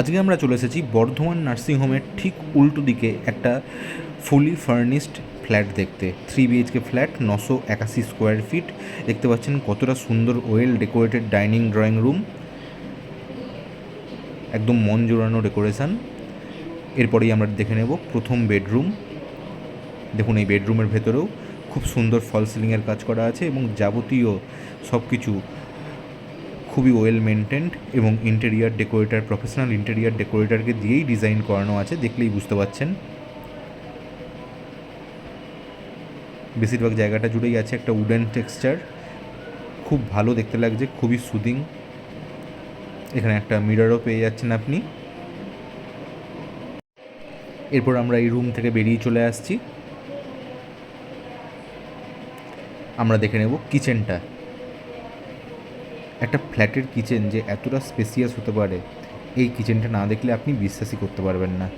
আজকে আমরা চলে এসেছি বর্ধমান নার্সিংহোমের ঠিক উল্টো দিকে একটা ফুলি ফার্নিশড ফ্ল্যাট দেখতে। থ্রি বিএইচকে ফ্ল্যাট নশো একাশি স্কোয়ার ফিট দেখতে পাচ্ছেন কতটা সুন্দর well decorated dining drawing room একদম মন জোড়ানো ডেকোরেশন এরপরেই আমরা দেখে নেব প্রথম বেডরুম দেখুন এই বেডরুমের ভেতরেও খুব সুন্দর ফল সিলিংয়ের কাজ করা আছে এবং যাবতীয় সব কিছু খুবই ওয়েল মেনটেন্ড এবং ইন্টেরিয়ার ডেকোরেটর প্রফেশনাল ইন্টেরিয়ার ডেকোরেটরকে দিয়েই ডিজাইন করানো আছে, দেখলেই বুঝতে পারছেন। বেশিরভাগ জায়গাটা জুড়েই আছে একটা উডেন টেক্সচার খুব ভালো দেখতে লাগছে, খুবই সুদিং এখানে একটা মিররও পেয়ে যাচ্ছেন আপনি। এরপর আমরা এই রুম থেকে বেরিয়ে চলে আসছি। আমরা দেখে নেব কিচেনটা একটা ফ্ল্যাটের কিচেন যে এতটা স্পেসিয়াস হতে পারে, এই কিচেনটা না দেখলে আপনি বিশ্বাসই করতে পারবেন না।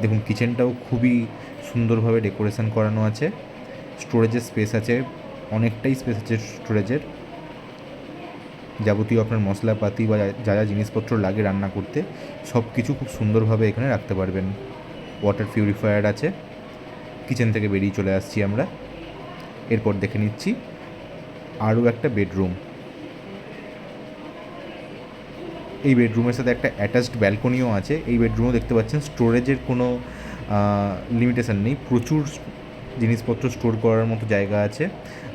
দেখুন, কিচেনটাও খুবই সুন্দরভাবে ডেকোরেশন করানো আছে। স্টোরেজের স্পেস আছে, অনেকটাই স্পেস আছে স্টোরেজের। যাবতীয় আপনার মশলাপাতি বা যা যা জিনিসপত্র লাগে রান্না করতে সব কিছু খুব সুন্দরভাবে এখানে রাখতে পারবেন। ওয়াটার পিউরিফায়ার আছে। কিচেন থেকে বেরিয়ে চলে আসছি আমরা। এরপর দেখে নিচ্ছি আরও একটা বেডরুম। এই বেডরুমের সাথে একটা অ্যাটাচড ব্যালকনিও আছে। এই বেডরুমও দেখতে পাচ্ছেন স্টোরেজের কোনো লিমিটেশন নেই। প্রচুর জিনিসপত্র স্টোর করার মতো জায়গা আছে।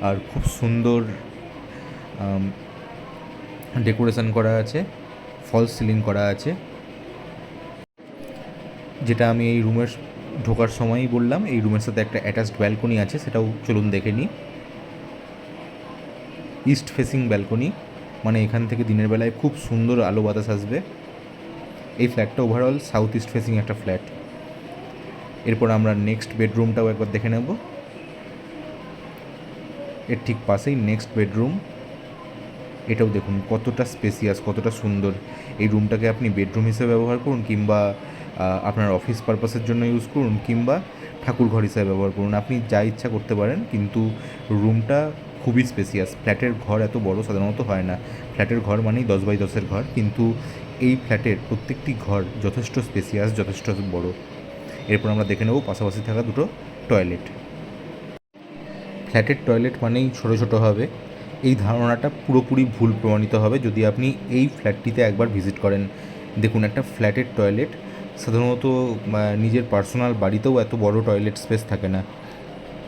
আর খুব সুন্দর ডেকোরেশন করা আছে। ফলস সিলিং করা আছে। যেটা আমি এই রুমের ঢোকার সময়ই বললাম, এই রুমের সাথে একটা অ্যাটাচড ব্যালকনি আছে, সেটাও চলুন দেখে নিই। ইস্ট ফেসিং ব্যালকনি মানে এখান থেকে দিনের বেলায় খুব সুন্দর আলো বাতাস আসবে। এই ফ্ল্যাটটা ওভারঅল সাউথ ইস্ট ফেসিং একটা ফ্ল্যাট এরপর আমরা নেক্সট বেডরুমটাও একবার দেখে নেব। এর ঠিক পাশেই নেক্সট বেডরুম এটাও দেখুন কতটা স্পেসিয়াস কতটা সুন্দর। এই রুমটাকে আপনি বেডরুম হিসেবে ব্যবহার করুন কিংবা আপনার অফিস পারপাসের জন্য ইউজ করুন কিংবা ঠাকুর ঘর হিসেবে ব্যবহার করুন। আপনি যা ইচ্ছা করতে পারেন, কিন্তু রুমটা খুবই স্পেসিয়াস। ফ্ল্যাটের ঘর এত বড় সাধারণত হয় না। ফ্ল্যাটের ঘর মানেই দশ বাই দশের ঘর। কিন্তু এই ফ্ল্যাটের প্রত্যেকটি ঘর যথেষ্ট স্পেসিয়াস, যথেষ্ট বড়। এরপর আমরা দেখে নেব পাশাপাশি থাকা দুটো টয়লেট। ফ্ল্যাটের টয়লেট মানেই ছোটো ছোটো হবে। এই ধারণাটা পুরোপুরি ভুল প্রমাণিত হবে যদি আপনি এই ফ্ল্যাটটিতে একবার ভিজিট করেন। দেখুন, একটা ফ্ল্যাটের টয়লেট সাধারণত নিজের পার্সোনাল বাড়িতেও এত বড় টয়লেট স্পেস থাকে না।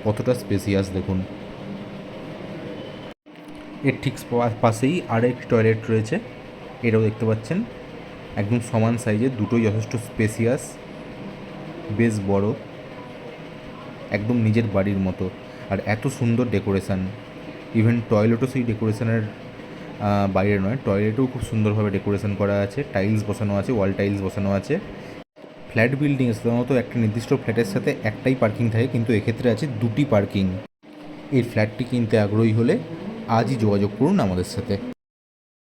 কতটা স্পেসিয়াস, দেখুন। এর ঠিক পাশেই আরও একটি টয়লেট রয়েছে। এটাও দেখতে পাচ্ছেন। একদম সমান সাইজের দুটোই যথেষ্ট স্পেসিয়াস বেশ বড়। একদম নিজের বাড়ির মতো। আর এত সুন্দর ডেকোরেশান ইভেন টয়লেটও সেই ডেকোরেশনের বাইরে নয়। টয়লেটেও খুব সুন্দরভাবে ডেকোরেশন করা আছে। টাইলস বসানো আছে ওয়াল টাইলস বসানো আছে। ফ্ল্যাট বিল্ডিংয়ে সাধারণত একটা নির্দিষ্ট ফ্ল্যাটের সাথে একটাই পার্কিং থাকে, কিন্তু এক্ষেত্রে আছে দুটি পার্কিং এই ফ্ল্যাটটি কিনতে আগ্রহী হলে আজই যোগাযোগ করুন আমাদের সাথে।